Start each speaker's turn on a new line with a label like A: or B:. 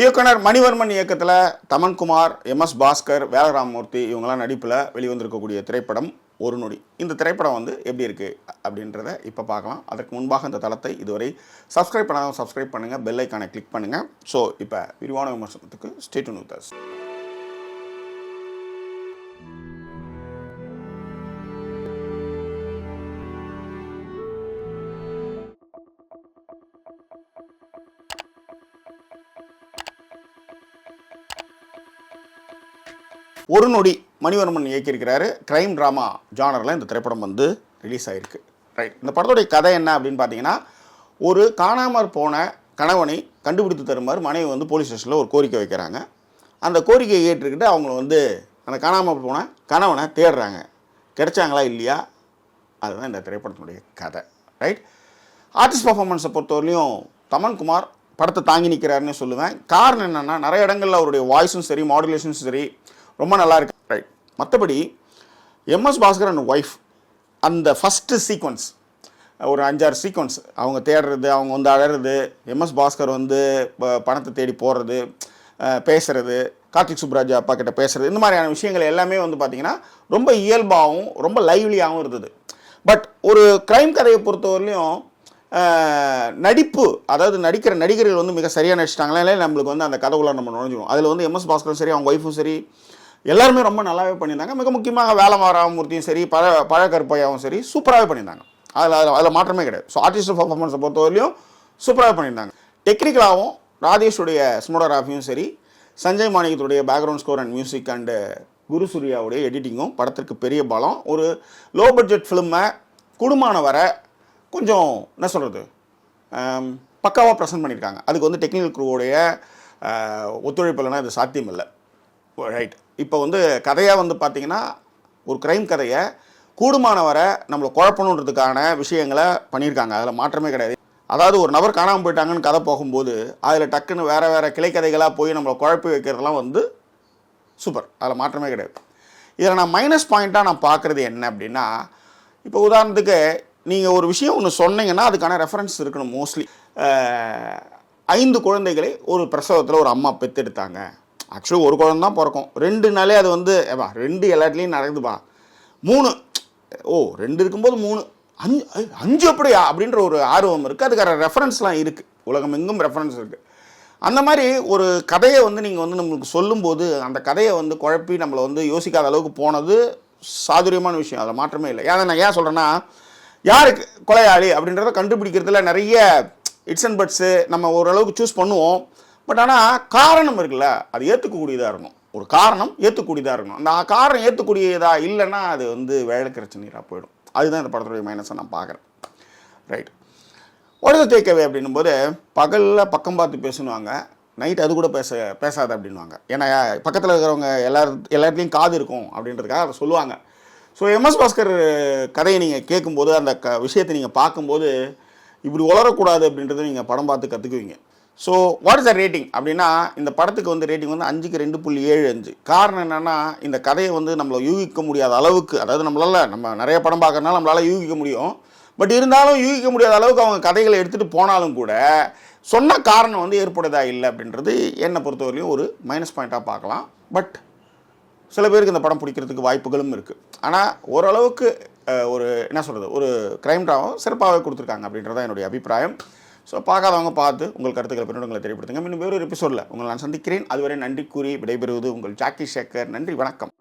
A: இயக்குனர் மணிவர்மன் இயக்கத்தில் Thaman Kumar M S Bhaskar Vela Ramamoorthy இவங்களாம் நடிப்பில் வெளிவந்திருக்கக்கூடிய திரைப்படம் ஒரு நொடி. இந்த திரைப்படம் வந்து எப்படி இருக்குது அப்படின்றத இப்போ பார்க்கலாம். அதற்கு முன்பாக இந்த தளத்தை இதுவரை சப்ஸ்கிரைப் பண்ணாதவங்க சப்ஸ்கிரைப் பண்ணுங்கள் பெல் ஐக்கானை கிளிக் பண்ணுங்கள் ஸோ இப்போ விரிவான விமர்சனத்துக்கு ஸ்டேட் நூத்தர்ஸ் ஒரு நொடி மணிவர்மன் இயக்கியிருக்கிறாரு. க்ரைம் ட்ராமா ஜானரில் இந்த திரைப்படம் வந்து ரிலீஸ் ஆகிருக்கு ரைட் இந்த படத்துடைய கதை என்ன அப்படின்னு பார்த்தீங்கன்னா ஒரு காணாமற் போன கணவனை கண்டுபிடித்து தருமாறு மனைவி வந்து போலீஸ் ஸ்டேஷனில் ஒரு கோரிக்கை வைக்கிறாங்க. அந்த கோரிக்கையை ஏற்றுக்கிட்டு அவங்க வந்து அந்த காணாமல் போன கணவனை தேடுறாங்க. கிடைச்சாங்களா இல்லையா? அதுதான் இந்த திரைப்படத்தினுடைய கதை. ரைட் ஆர்டிஸ்ட் பர்ஃபார்மன்ஸை பொறுத்தவரையிலையும் தமன்குமார் படத்தை தாங்கி நிற்கிறாருன்னு சொல்லுவேன். காரணம் என்னென்னா நிறைய இடங்களில் அவருடைய வாய்ஸும் சரி மாடுலேஷனும் சரி ரொம்ப நல்லா இருக்கு ரைட் மற்றபடி எம்எஸ் பாஸ்கர் ஒய்ஃப் அந்த ஃபஸ்ட்டு சீக்வன்ஸ் ஒரு அஞ்சாறு சீக்வன்ஸ் அவங்க தேடுறது அவங்க வந்து அழறது எம்எஸ் பாஸ்கர் வந்து பணத்தை தேடி போகிறது பேசுறது கார்த்திக் சுப்ராஜ் அப்பா கிட்ட பேசுறது இந்த மாதிரியான விஷயங்கள் எல்லாமே வந்து பார்த்தீங்கன்னா ரொம்ப இயல்பாகவும் ரொம்ப லைவ்லியாகவும் இருந்தது. பட் ஒரு க்ரைம் கதையை பொறுத்தவரையிலையும் நடிப்பு அதாவது நடிக்கிற நடிகர்கள் வந்து மிக சரியாக நடிச்சிட்டாங்களே இல்லை நம்மளுக்கு வந்து அந்த கதை உள்ள நம்ம நுழைஞ்சிடும் அதில் வந்து எம்எஸ் பாஸ்கரும் சரி அவங்க ஒய்ஃபும் சரி எல்லாருமே ரொம்ப நல்லாவே பண்ணியிருந்தாங்க. மிக முக்கியமாக வேலமாராமூர்த்தியும் சரி பழ பழக்கருப்பையாவும் சரி சூப்பராகவே பண்ணியிருந்தாங்க. அதில் அதில் அதில் மாற்றமே கிடையாது. ஸோ ஆர்டிஸ்ட் பர்ஃபார்மன்ஸை பொறுத்தவரையிலையும் சூப்பராகவே பண்ணியிருந்தாங்க. டெக்னிக்கலாகவும் ராஜேஷுடைய ஸ்மோடோகிராஃபியும் சரி Sanjay மாணிக்கத்துடைய background score and music and Guru சூர்யாவுடைய எடிட்டிங்கும் படத்திற்கு பெரிய பலம். ஒரு லோ பட்ஜெட் ஃபிலிமை குடுமான வர கொஞ்சம் என்ன சொல்கிறது பக்காவாக ப்ரெசென்ட் பண்ணியிருக்காங்க. அதுக்கு வந்து டெக்னிக்கல் குரூவோடைய ஒத்துழைப்பு இல்லைன்னா இது சாத்தியம் இல்லை ரைட் இப்போ வந்து கதையாக வந்து பார்த்தீங்கன்னா ஒரு க்ரைம் கதையை கூடுமான வரை நம்மளை குழப்பணுன்றதுக்கான விஷயங்களை பண்ணியிருக்காங்க அதில் மாற்றமே கிடையாது. அதாவது ஒரு நபர் காணாமல் போயிட்டாங்கன்னு கதை போகும்போது அதில் டக்குன்னு வேறு வேறு கிளைக்கதைகளாக போய் நம்மளை குழப்பி வைக்கிறதெல்லாம் வந்து சூப்பர் அதில் மாற்றமே கிடையாது. இதில் நான் மைனஸ் பாயிண்ட்டாக நான் பார்க்குறது என்ன அப்படின்னா இப்போ உதாரணத்துக்கு நீங்கள் ஒரு விஷயம் ஒன்று சொன்னீங்கன்னா அதுக்கான ரெஃபரன்ஸ் இருக்கணும் மோஸ்ட்லி ஐந்து குழந்தைகளை ஒரு பிரசவத்தில் ஒரு அம்மா பெற்றெடுத்தாங்க ஆக்சுவலி ஒரு குழந்தை தான் பிறக்கும். ரெண்டு நாளே அது வந்து ஏப்பா ரெண்டு எல்லாத்துலேயும் நடக்குதுப்பா. மூணு ஓ ரெண்டு இருக்கும்போது மூணு. அஞ்சு அஞ்சு அப்படியா? அப்படின்ற ஒரு ஆர்வம் இருக்குது அதுக்கான ரெஃபரன்ஸ்லாம் இருக்குது உலகம் எங்கும் ரெஃபரன்ஸ் இருக்குது அந்த மாதிரி ஒரு கதையை வந்து நீங்கள் வந்து நம்மளுக்கு சொல்லும்போது அந்த கதையை வந்து குழப்பி நம்மளை வந்து யோசிக்காத அளவுக்கு போனது சாதுரியமான விஷயம். அதில் மாற்றமே இல்லை. ஏன்னா நான் ஏன் சொல்கிறேன்னா யாருக்கு கொலையாளி அப்படின்றத கண்டுபிடிக்கிறதுல நிறைய இட்ஸ் அண்ட் பட்ஸு நம்ம ஓரளவுக்கு சூஸ் பண்ணுவோம். பட் ஆனால் காரணம் இருக்குல்ல. அது ஏற்றுக்கக்கூடியதாக இருக்கணும். ஒரு காரணம் ஏற்றுக்கூடியதாக இருக்கணும். அந்த காரணம் ஏற்றுக்கூடியதா இல்லைன்னா அது வந்து வேலைக்கிற நீராக போயிடும். அதுதான் இந்த படத்துடைய மைனஸை நான் பார்க்குறேன். ரைட் ஒழுது தேக்கவே அப்படின்னும் போது பகலில் பக்கம் பார்த்து பேசுனுவாங்க. நைட் அது கூட பேச பேசாது அப்படின்வாங்க ஏன்னா பக்கத்தில் இருக்கிறவங்க எல்லார் எல்லாத்துலேயும் காது இருக்கும் அப்படின்றதுக்காக அதை சொல்லுவாங்க. ஸோ எம்எஸ் பாஸ்கர் கதையை நீங்கள் கேட்கும்போது அந்த க விஷயத்தை நீங்கள் பார்க்கும்போது இப்படி உளரக்கூடாது அப்படின்றத நீங்கள் படம் பார்த்து கற்றுக்குவீங்க so what is the rating அப்படின்னா இந்த படத்துக்கு வந்து ரேட்டிங் வந்து அஞ்சுக்கு ரெண்டு புள்ளி ஏழு அஞ்சு. காரணம் என்னென்னா இந்த கதையை வந்து நம்மளை யூகிக்க முடியாத அளவுக்கு அதாவது நம்மளால் நம்ம நிறைய படம் பார்க்கறதுனால நம்மளால் யூகிக்க முடியும். பட் இருந்தாலும் யூகிக்க முடியாத அளவுக்கு அவங்க கதைகளை எடுத்துகிட்டு போனாலும் கூட சொன்ன காரணம் வந்து ஏற்படுதா இல்லை அப்படின்றது என்னை பொறுத்தவரையும் ஒரு மைனஸ் பாயிண்ட்டாக பார்க்கலாம். பட் சில பேருக்கு இந்த படம் பிடிக்கிறதுக்கு வாய்ப்புகளும் இருக்குது ஆனால் ஓரளவுக்கு ஒரு என்ன சொல்கிறது ஒரு க்ரைம் ட்ராவும் சிறப்பாகவே கொடுத்துருக்காங்க அப்படின்றதான் என்னுடைய அபிப்பிராயம். ஸோ பார்க்காதவங்க பார்த்து உங்கள் கருத்துக்களை பின்னோடங்களை தெரியப்படுத்துங்க. இன்னும் வேறொரு எபிசோடில் உங்களை நான் சந்திக்கிறேன். அதுவரை நன்றி கூறி விடைபெறுவது உங்கள் ஜாக்கி சேகர். நன்றி வணக்கம்.